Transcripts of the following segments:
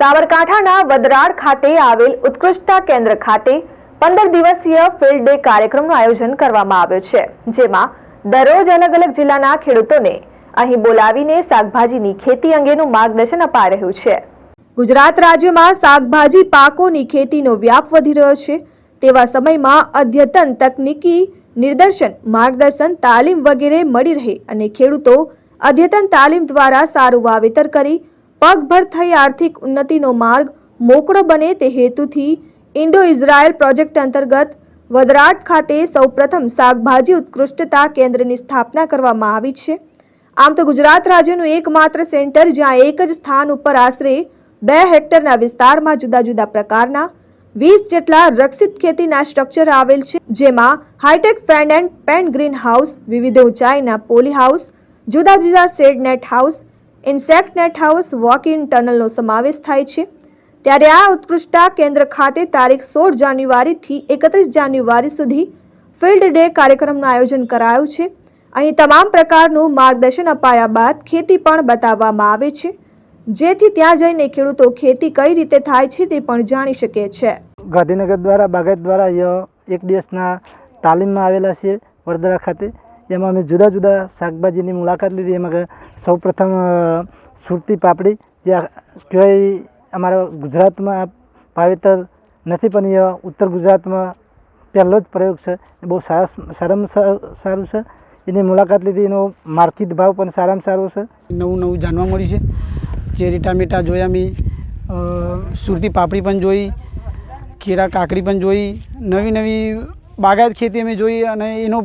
સાબરકાંઠાના વદરાડ ખાતે આવેલ ઉત્કૃષ્ટતા કેન્દ્ર ખાતે પંદર દિવસીય ફિલ્ડ ડે કાર્યક્રમનું આયોજન કરવામાં આવ્યું છે, જેમાં દરરોજ અલગ અલગ જિલ્લાના ખેડૂતોને અહીં બોલાવીને શાકભાજીની ખેતી અંગેનું માર્ગદર્શન અપાઈ રહ્યું છે. ગુજરાત રાજ્યમાં શાકભાજી પાકોની ખેતીનો વ્યાપ વધી રહ્યો છે, તેવા સમયમાં અદ્યતન તકનીકી નિર્દર્શન માર્ગદર્શન, તાલીમ વગેરે મળી રહે અને ખેડૂતો અદ્યતન તાલીમ દ્વારા સારું વાવેતર કરી પગભર થઈ આર્થિક ઉન્નતિનો માર્ગ મોકળો બને તે હેતુથી ઇન્ડો ઇઝરાયલ પ્રોજેક્ટ અંતર્ગત વદરાટ ખાતે સૌપ્રથમ શાકભાજી ઉત્કૃષ્ટતા કેન્દ્રની સ્થાપના કરવામાં આવી છે. આમ તો ગુજરાત રાજ્યનું એકમાત્ર સેન્ટર જ્યાં એક જ સ્થાન ઉપર આશરે બે હેક્ટરના વિસ્તારમાં જુદા જુદા પ્રકારના વીસ જેટલા રક્ષિત ખેતીના સ્ટ્રક્ચર આવેલ છે. જેમાં hitech fan and pad green house વિવિધ ઊંચાઈના પોલી હાઉસ, જુદા જુદા shade net house insect net house walk in ટનલનો સમાવેશ થાય છે. ત્યારે આ ઉત્કૃષ્ટતા કેન્દ્ર ખાતે તારીખ સોળ જાન્યુઆરીથી એકત્રીસ જાન્યુઆરી સુધી ફિલ્ડ ડે કાર્યક્રમનું આયોજન કરાયું છે. અહીં તમામ પ્રકારનું માર્ગદર્શન અપાયા બાદ ખેતી પણ બતાવવામાં આવે છે. જેથી ત્યાં જઈને ખેડૂતો ખેતી કઈ રીતે થાય છે તે પણ જાણી શકે છે. ગાંધીનગર દ્વારા બાગાયત દ્વારા એક દિવસના તાલીમમાં આવેલા છે વડોદરા ખાતે. એમાં અમે જુદા જુદા શાકભાજીની મુલાકાત લીધી. એમાં સૌપ્રથમ સુરતી પાપડી, જે કહેવાય અમારા ગુજરાતમાં વાવેતર નથી, પણ એ ઉત્તર ગુજરાતમાં પહેલો જ પ્રયોગ છે. એ બહુ સારા, સારામાં સારું છે. એની મુલાકાત લીધી. એનો માર્કેટ ભાવ પણ સારામાં સારો છે. નવું નવું જાણવા મળ્યું છે. ચેરી ટામેટા જોયા મેં સુરતી પાપડી પણ જોઈ. ખીરા કાકડી પણ જોઈ. નવી નવી બાગાયત ખેતી અમે જોઈ અને એનો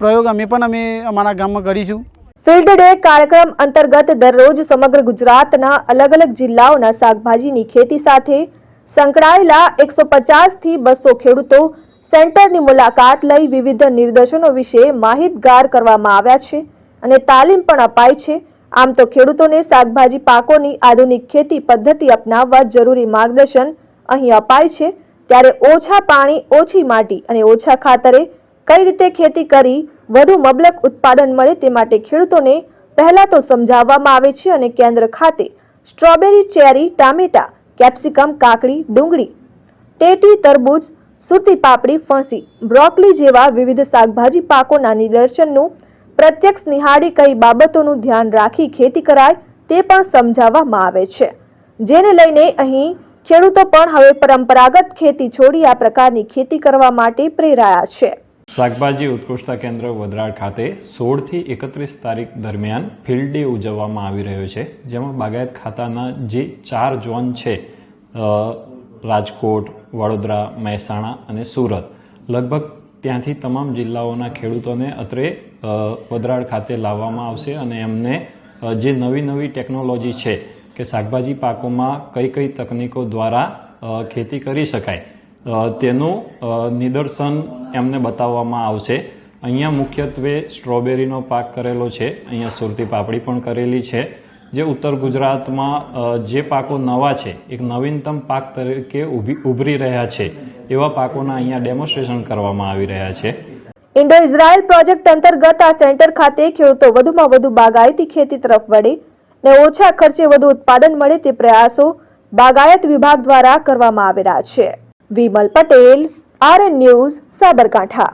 પ્રયોગ અમે પણ અમે અમારા ગામમાં કરીશું. ફિલ્ડ ડે કાર્યક્રમ અંતર્ગત દરરોજ સમગ્ર ગુજરાતના અલગ અલગ જિલ્લાઓના શાકભાજીની ખેતી સાથે સંકળાયેલા એકસો થી બસો ખેડૂતો સેન્ટરની મુલાકાત લઈ વિવિધ નિર્દેશનો વિશે માહિતગાર કરવામાં આવ્યા છે અને તાલીમ પણ અપાય છે. આમ તો ખેડૂતોને શાકભાજી પાકોની આધુનિક ખેતી પદ્ધતિ અપનાવવા જરૂરી માર્ગદર્શન અહીં અપાય છે. ત્યારે ઓછા પાણી, ઓછી માટી અને ઓછા ખાતરે કઈ રીતે ખેતી કરી વધુ મબલક ઉત્પાદન મળે તે માટે ખેડૂતોને પહેલા તો સમજાવવામાં આવે છે અને કેન્દ્ર ખાતે સ્ટ્રોબેરી, ચેરી, ટામેટા, કેપ્સિકમ, કાકડી, ડુંગળી, ટેટી, તરબૂચ, સુરતી પાપડી, ફણસી, બ્રોકલી જેવા વિવિધ શાકભાજી પાકોના નિદર્શનનું પ્રત્યક્ષ નિહાળી કઈ બાબતોનું ધ્યાન રાખી ખેતી કરાય તે પણ સમજાવવામાં આવે છે. જેને લઈને અહીં ખેડૂતો પણ હવે પરંપરાગત ખેતી છોડી આ પ્રકારની ખેતી કરવા માટે પ્રેરાયા છે. શાકભાજી ઉત્કૃષ્ટતા કેન્દ્ર વડરાડ ખાતે સોળથી એકત્રીસ તારીખ દરમિયાન ફિલ્ડ ડે ઉજવવામાં આવી રહ્યો છે જેમાં બાગાયત ખાતાના જે ચાર ઝોન છે રાજકોટ વડોદરા મહેસાણા અને સુરત. લગભગ ત્યાંથી તમામ જિલ્લાઓના ખેડૂતોને અત્રે અ, ખાતે લાવવામાં આવશે અને એમને જે નવી નવી ટેકનોલોજી છે કે શાકભાજી પાકોમાં કઈ કઈ તકનીકો દ્વારા ખેતી કરી શકાય. તેનું નિદર્શન એમને બતાવવામાં આવશે. અહીંયા મુખ્યત્વે સ્ટ્રોબેરીનો પાક કરેલો છે. અહીંયા સુરતી પાપડી પણ કરેલી છે. જે ઉત્તર ગુજરાતમાં જે પાકો નવા છે, એક નવીનતમ પાક તરીકે ઊભી, ઉભરી રહ્યા છે, એવા પાકોના અહીંયા ડેમોન્સ્ટ્રેશન કરવામાં આવી રહ્યા છે. ઇન્ડો ઇઝરાયલ પ્રોજેક્ટ અંતર્ગત આ સેન્ટર ખાતે ખેડૂતો વધુમાં વધુ બાગાયતી ખેતી તરફ વળે. ને ઓછા ખર્ચે વધુ ઉત્પાદન મળે તે પ્રયાસો બાગાયત વિભાગ દ્વારા કરવામાં આવેલા છે. Vimal Patel, RN news, Sabarkantha.